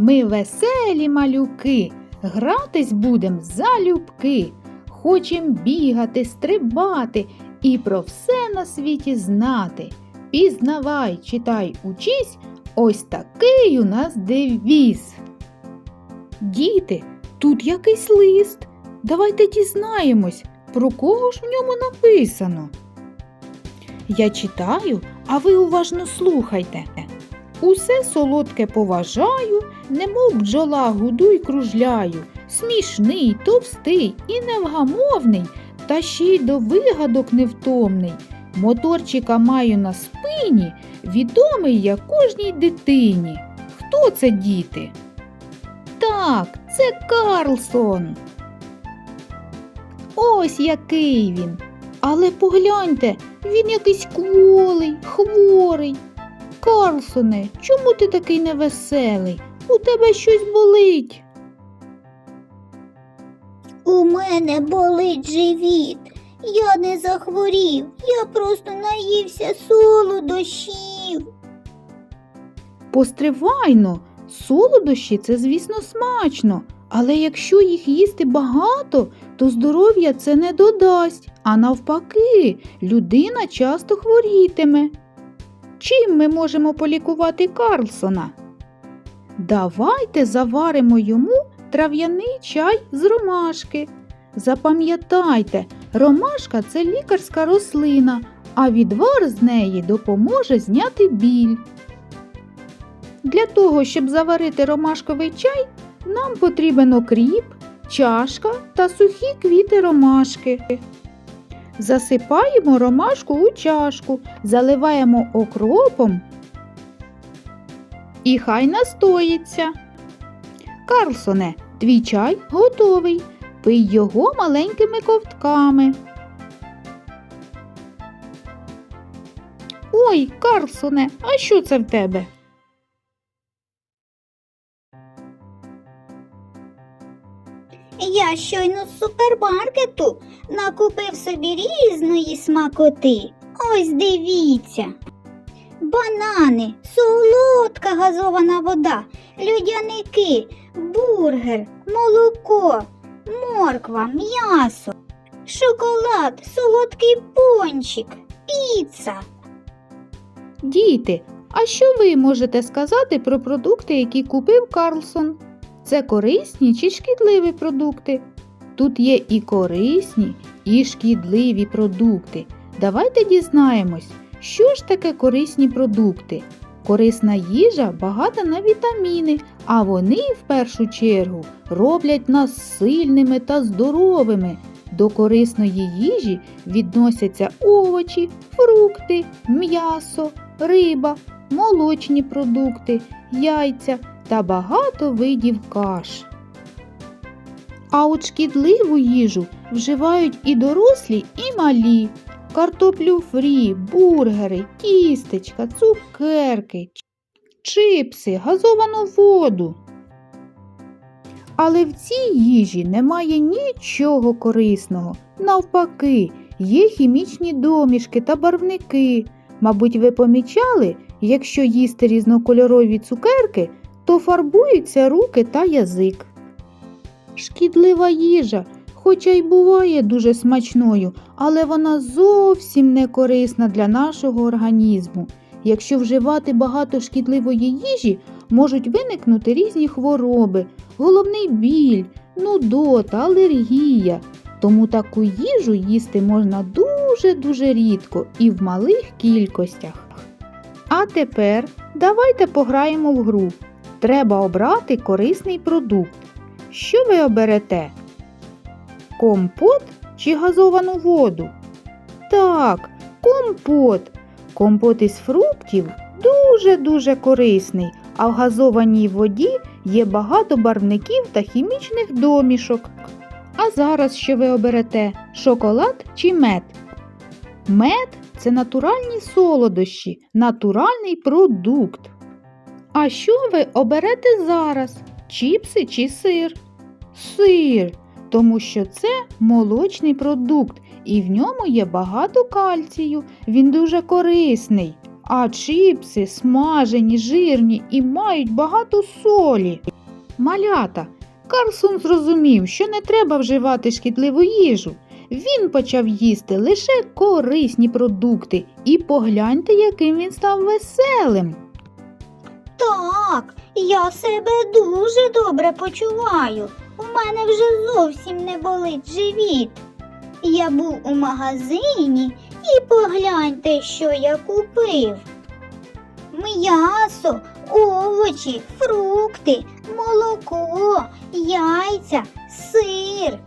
Ми веселі малюки, гратись будем залюбки. Хочем бігати, стрибати і про все на світі знати. Пізнавай, читай, учись, ось такий у нас девіз. Діти, тут якийсь лист. Давайте дізнаємось, про кого ж в ньому написано. Я читаю, а ви уважно слухайте. Усе солодке поважаю, немов бджола гуду й кружляю, смішний, товстий і невгамовний, та ще й до вигадок невтомний. Моторчика маю на спині, відомий я кожній дитині. Хто це діти? Так, це Карлсон. Ось який він. Але погляньте, він якийсь кволий, хворий. Карлсоне, чому ти такий невеселий? У тебе щось болить. У мене болить живіт. Я не захворів, я просто наївся солодощів. Постривайно, солодощі це, звісно, смачно, але якщо їх їсти багато, то здоров'я це не додасть, а навпаки, людина часто хворітиме. Чим ми можемо полікувати Карлсона? Давайте заваримо йому трав'яний чай з ромашки. Запам'ятайте, ромашка це лікарська рослина, а відвар з неї допоможе зняти біль. Для того, щоб заварити ромашковий чай, нам потрібен окріп, чашка та сухі квіти ромашки. Засипаємо ромашку у чашку, заливаємо окропом і хай настоїться. Карлсоне, твій чай готовий. Пий його маленькими ковтками. Ой, Карлсоне, а що це в тебе? Я щойно з супермаркету накупив собі різної смакоти. Ось дивіться. Банани, солодка газована вода, людяники, бургер, молоко, морква, м'ясо, шоколад, солодкий пончик, піца. Діти, а що ви можете сказати про продукти, які купив Карлсон? Це корисні чи шкідливі продукти? Тут є і корисні, і шкідливі продукти. Давайте дізнаємось, що ж таке корисні продукти. Корисна їжа багата на вітаміни, а вони в першу чергу роблять нас сильними та здоровими. До корисної їжі відносяться овочі, фрукти, м'ясо, риба, молочні продукти, яйця та багато видів каш. А от шкідливу їжу вживають і дорослі, і малі. Картоплю фрі, бургери, тістечка, цукерки, чипси, газовану воду. Але в цій їжі немає нічого корисного. Навпаки, є хімічні домішки та барвники. Мабуть, ви помічали, якщо їсти різнокольорові цукерки, то фарбуються руки та язик. Шкідлива їжа, хоча й буває дуже смачною, але вона зовсім не корисна для нашого організму. Якщо вживати багато шкідливої їжі, можуть виникнути різні хвороби, головний біль, нудота, алергія. Тому таку їжу їсти можна дуже-дуже рідко і в малих кількостях. А тепер давайте пограємо в гру. Треба обрати корисний продукт. Що ви оберете? Компот чи газовану воду? Так, компот. Компот із фруктів дуже-дуже корисний, а в газованій воді є багато барвників та хімічних домішок. А зараз що ви оберете? Шоколад чи мед? Мед це натуральні солодощі, натуральний продукт. А що ви оберете зараз? Чіпси чи сир? Сир, тому що це молочний продукт, і в ньому є багато кальцію. Він дуже корисний. А чіпси смажені, жирні і мають багато солі. Малята, Карлсон зрозумів, що не треба вживати шкідливу їжу. Він почав їсти лише корисні продукти і погляньте, яким він став веселим. Так, я себе дуже добре почуваю. У мене вже зовсім не болить живіт. Я був у магазині і погляньте, що я купив. М'ясо, овочі, фрукти, молоко, яйця, сир.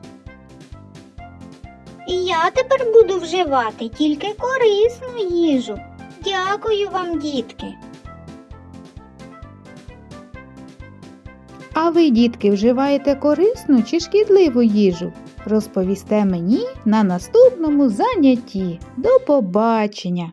І я тепер буду вживати тільки корисну їжу. Дякую вам, дітки. А ви, дітки, вживаєте корисну чи шкідливу їжу? Розповісте мені на наступному занятті. До побачення!